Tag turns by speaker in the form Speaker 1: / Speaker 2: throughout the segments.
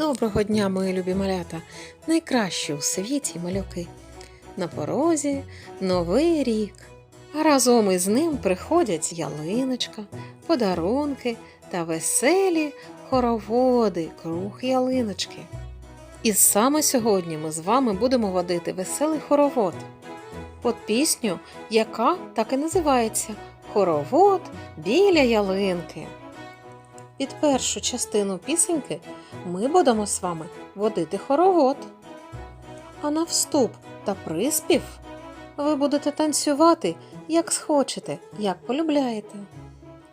Speaker 1: Доброго дня, мої любі малята, найкращі у світі малюки. На порозі новий рік, а разом із ним приходять ялиночка, подарунки та веселі хороводи круг ялиночки. І саме сьогодні ми з вами будемо водити веселий хоровод. От пісню, яка так і називається Хоровод біля ялинки. Під першу частину пісеньки ми будемо з вами водити хоровод. А на вступ та приспів ви будете танцювати, як схочете, як полюбляєте.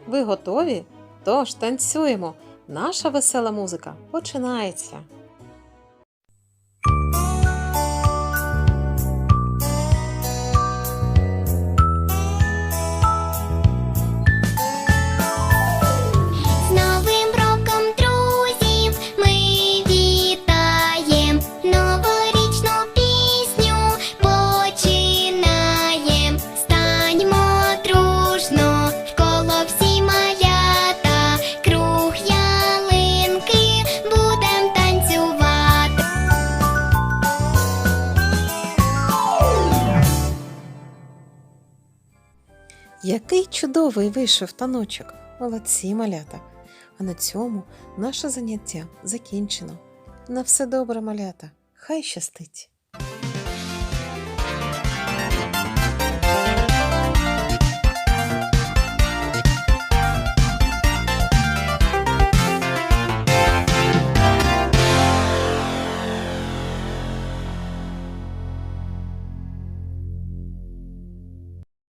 Speaker 1: Ви готові? Тож танцюємо. Наша весела музика починається. Який чудовий вийшов таночок! Молодці малята! А на цьому наше заняття закінчено. На все добре, малята! Хай щастить!